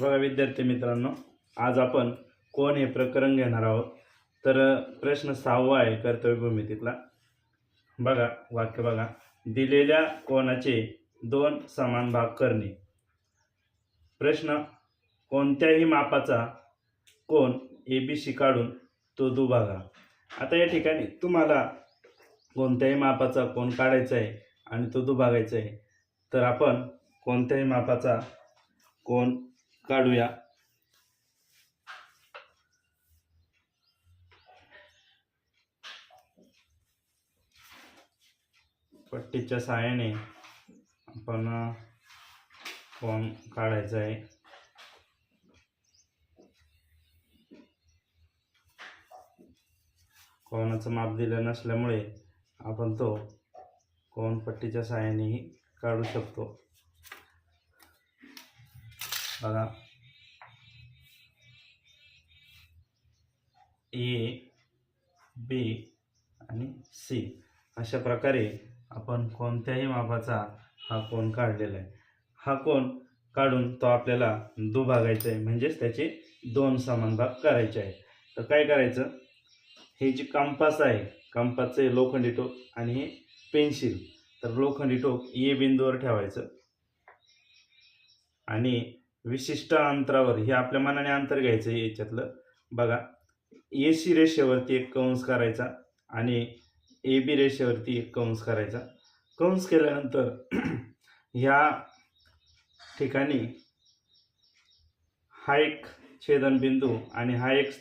बघा विद्यार्थी मित्रांनो आज आपण कोण हे प्रकरण घेणार आहोत? तर प्रश्न सहावा आहे कर्तव्य भूमितीतला बघा वाक्य बघा. दिलेल्या कोणाचे दोन समान भाग करणे. प्रश्न कोणत्याही मापाचा कोण ए बी सी काढून तो दुभागा. आता या ठिकाणी तुम्हाला कोणत्याही मापाचा कोण काढायचा आहे आणि तो दुभागायचा आहे. तर आपण कोणत्याही मापाचा कोण काढूया. पट्टीच्या सहाय्याने आपण फॉर्म काढायचा आहे. कोणाचं माप दिलं नसल्यामुळे आपण तो कोण पट्टीच्या सहाय्यानेही काढू शकतो. बघा. ए बी आणि सी अशा प्रकारे आपण कोणत्याही मापाचा हा कोण काढलेला आहे. हा कोण काढून तो आपल्याला दुभागायचा आहे. म्हणजेच त्याचे दोन समान भाग करायचे आहेत. तर काय करायचं? हे जे कंपास आहे कंपासचे लोखंडी टोक आणि हे पेन्सिल. तर लोखंडी टोक ए बिंदूवर ठेवायचं. आणि विशिष्ट अंतरावर हे आपल्या मनाने अंतर घ्यायचं आहे याच्यातलं. बघा ए सी रेषेवरती एक कंस करायचा आणि ए बी रेषेवरती एक कंस करायचा. कंस केल्यानंतर ह्या ठिकाणी हा एक छेदनबिंदू आणि हा एक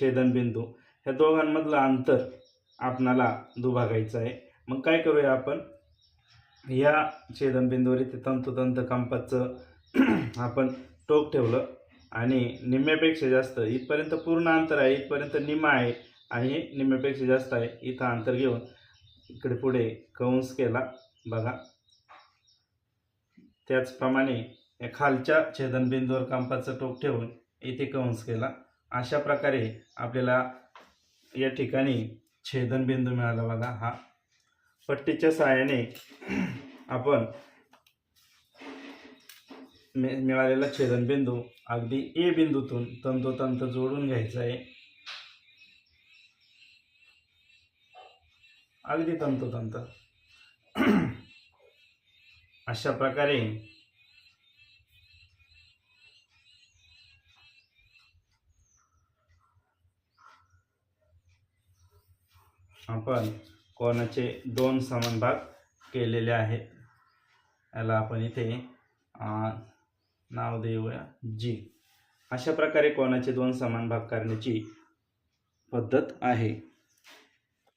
छेदनबिंदू ह्या दोघांमधलं अंतर आपणाला दुभागायचं आहे. मग काय करूया आपण? या छेदनबिंदूवर इथे तंतोतंत कंपाचं आपण टोक ठेवलं. आणि निम्म्यापेक्षा जास्त इथपर्यंत पूर्ण अंतर आहे इथपर्यंत निम्मा आहे आणि निम्म्यापेक्षा जास्त आहे इथं अंतर घेऊन इकडे पुढे कंस केला. बघा. त्याचप्रमाणे या खालच्या छेदनबिंदूवर कंपाचं टोक ठेवून इथे कंस केला. अशा प्रकारे आपल्याला या ठिकाणी छेदनबिंदू मिळाला बघा हा. पट्टीच्या सहाय्याने आपण मि मिळालेला छेदनबिंदू अगदी ए बिंदूतून तंतोतंत जोडून घ्यायचा आहे. अगदी तंतोतंत. अशा प्रकारे आपण कोणाचे दोन समान भाग केलेले आहेत. याला आपण इथे नाव देऊया. जी. अशा प्रकारे कोणाचे दोन समान भाग करण्याची पद्धत आहे.